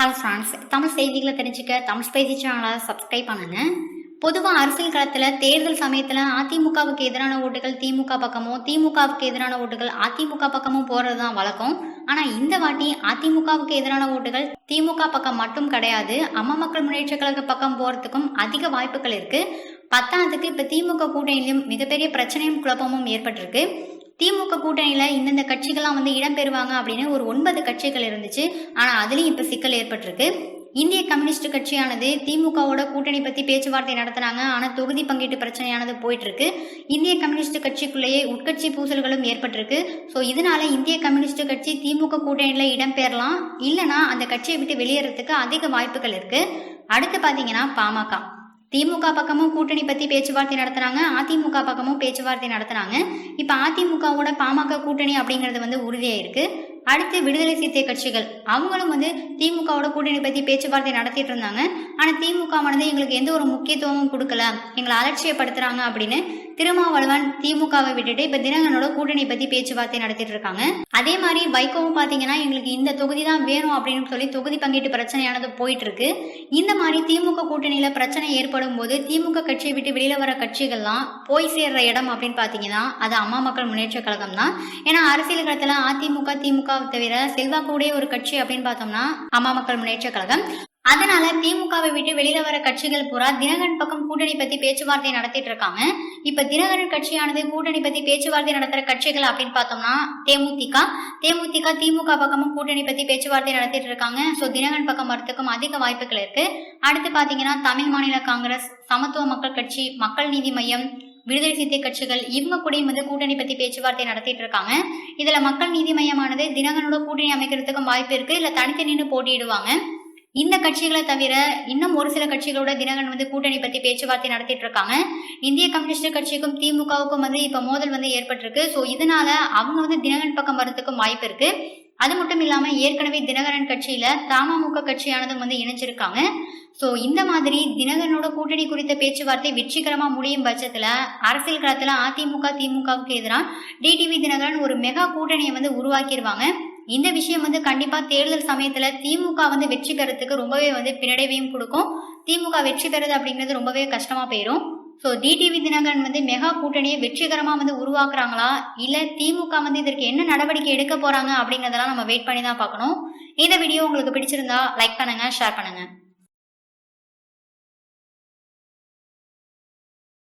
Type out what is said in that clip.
Hello friends Tamil செய்திகளை தெரிஞ்சுக்க Tamil spicy சேனலை சப்ஸ்கிரைப் பண்ணுங்க. பொதுவாக அரசியல் களத்தில் தேர்தல் சமயத்தில் அதிமுகவுக்கு எதிரான ஓட்டுகள் திமுக பக்கமும் திமுகவுக்கு எதிரான ஓட்டுகள் அதிமுக பக்கமும் போகிறது தான் வழக்கம். ஆனால் இந்த வாட்டி அதிமுகவுக்கு எதிரான ஓட்டுகள் திமுக பக்கம் மட்டும் கிடையாது. அம்மா மக்கள் முன்னேற்ற கழக பக்கம் போகிறதுக்கும் அதிக வாய்ப்புகள் இருக்குது பத்தாவதுக்கு இப்போ திமுக கூட்டணியிலும் மிகப்பெரிய பிரச்சனையும் குழப்பமும் ஏற்பட்டிருக்கு. திமுக கூட்டணியில் இந்தந்த கட்சிகள்லாம் வந்து இடம்பெறுவாங்க அப்படின்னு ஒரு ஒன்பது கட்சிகள் இருந்துச்சு. ஆனால் அதுலேயும் இப்போ சிக்கல் ஏற்பட்டிருக்கு. இந்திய கம்யூனிஸ்ட் கட்சியானது திமுகவோட கூட்டணி பற்றி பேச்சுவார்த்தை நடத்தினாங்க. ஆனால் தொகுதி பங்கீட்டு பிரச்சனையானது போயிட்டு இருக்கு இந்திய கம்யூனிஸ்ட் கட்சிக்குள்ளேயே உட்கட்சி பூசல்களும் ஏற்பட்டிருக்கு. ஸோ இதனால இந்திய கம்யூனிஸ்ட் கட்சி திமுக கூட்டணியில் இடம்பெறலாம் இல்லைனா அந்த கட்சியை விட்டு வெளியேறதுக்கு அதிக வாய்ப்புகள் இருக்கு. அடுத்து பார்த்தீங்கன்னா பாமக. திமுக பக்கமும் கூட்டணி பத்தி பேச்சுவார்த்தை நடத்துனாங்க அதிமுக பக்கமும் பேச்சுவார்த்தை நடத்துனாங்க இப்ப அதிமுகவோட பாமக கூட்டணி அப்படிங்கிறது வந்து உறுதியாயிருக்கு அடுத்து விடுதலை சிறுத்தை கட்சிகள் அவங்களும் வந்து திமுகவோட கூட்டணி பத்தி பேச்சுவார்த்தை நடத்திட்டு இருந்தாங்க. ஆனா திமுகவானது எங்களுக்கு எந்த ஒரு முக்கியத்துவமும் கொடுக்கல. எங்களை அலட்சியப்படுத்துறாங்க அப்படின்னு திருமாவளவன் திமுகவை விட்டுட்டு இப்ப தினகரனோட கூட்டணி பத்தி பேச்சுவார்த்தை நடத்திட்டு இருக்காங்க. அதே மாதிரி வைகோவும் பாத்தீங்கன்னா எங்களுக்கு இந்த தொகுதி தான் வேணும் அப்படின்னு சொல்லி தொகுதி பங்கீட்டு பிரச்சனையானது போயிட்டு இருக்கு. இந்த மாதிரி திமுக கூட்டணியில பிரச்சனை ஏற்படும் போது திமுக கட்சியை விட்டு வெளியில வர கட்சிகள்லாம் போய் சேர்ற இடம் அப்படின்னு பாத்தீங்கன்னா அது அம்மா மக்கள் முன்னேற்ற கழகம் தான். ஏன்னா அரசியல் களத்துல அதிமுக திமுக தவிர செல்வாக்குடைய ஒரு கட்சி அப்படின்னு பார்த்தோம்னா அம்மா மக்கள் முன்னேற்ற கழகம். அதனால திமுகவை விட்டு வெளியில வர கட்சிகள் பூரா தினகரன் பக்கம் கூட்டணி பத்தி பேச்சுவார்த்தை நடத்திட்டு இருக்காங்க இப்ப தினகரன் கட்சியானது கூட்டணி பத்தி பேச்சுவார்த்தை நடத்துற கட்சிகள் அப்படின்னு பார்த்தோம்னா தேமுதிக. தேமுதிக திமுக பக்கமும் கூட்டணி பத்தி பேச்சுவார்த்தை நடத்திட்டு இருக்காங்க ஸோ தினகரன் பக்கம் வரத்துக்கும் அதிக வாய்ப்புகள் இருக்கு. அடுத்து பாத்தீங்கன்னா தமிழ் மாநில காங்கிரஸ் சமத்துவ மக்கள் கட்சி மக்கள் நீதி மையம் விடுதலை சிறுத்தை கட்சிகள் இவங்க கூடயும் வந்து கூட்டணி பத்தி பேச்சுவார்த்தை நடத்திட்டு இருக்காங்க இதுல மக்கள் நீதி மையமானது தினகரனோட கூட்டணி அமைக்கிறதுக்கும் வாய்ப்பு இருக்கு. இல்ல தனித்து நின்று போட்டியிடுவாங்க. இந்த கட்சிகளை தவிர இன்னும் ஒரு சில கட்சிகளோட தினகரன் வந்து கூட்டணி பத்தி பேச்சுவார்த்தை நடத்திட்டு இருக்காங்க. இந்திய கம்யூனிஸ்ட் கட்சிக்கும் திமுகவுக்கும் வந்து இப்ப மோதல் வந்து ஏற்பட்டிருக்கு. ஸோ இதனால அவங்க வந்து தினகரன் பக்கம் வரதுக்கும் வாய்ப்பு இருக்கு. அது மட்டும் இல்லாம ஏற்கனவே தினகரன் கட்சியில தமமுக கட்சியானதும் வந்து இணைஞ்சிருக்காங்க. ஸோ இந்த மாதிரி தினகரனோட கூட்டணி குறித்த பேச்சுவார்த்தை வெற்றிகரமா முடியும் பட்சத்துல அரசியல் களத்துல அதிமுக திமுகவுக்கு எதிராக டிடிவி தினகரன் ஒரு மெகா கூட்டணியை வந்து உருவாக்கிடுவாங்க இந்த விஷயம் வந்து கண்டிப்பா தேர்தல் சமயத்துல திமுக வந்து வெற்றி பெறத்துக்கு ரொம்பவே வந்து பின்னடைவையும் கொடுக்கும். திமுக வெற்றி பெறது அப்படிங்கிறது ரொம்பவே கஷ்டமா போயிடும் ஸோ டிடிவி தினகரன் வந்து மெகா கூட்டணியை வெற்றிகரமா வந்து உருவாக்குறாங்களா? இல்ல திமுக வந்து இதற்கு என்ன நடவடிக்கை எடுக்க போறாங்க அப்படிங்கறதெல்லாம் நம்ம வெயிட் பண்ணி தான் பார்க்கணும். இந்த வீடியோ உங்களுக்கு பிடிச்சிருந்தா லைக் பண்ணுங்க ஷேர் பண்ணுங்க.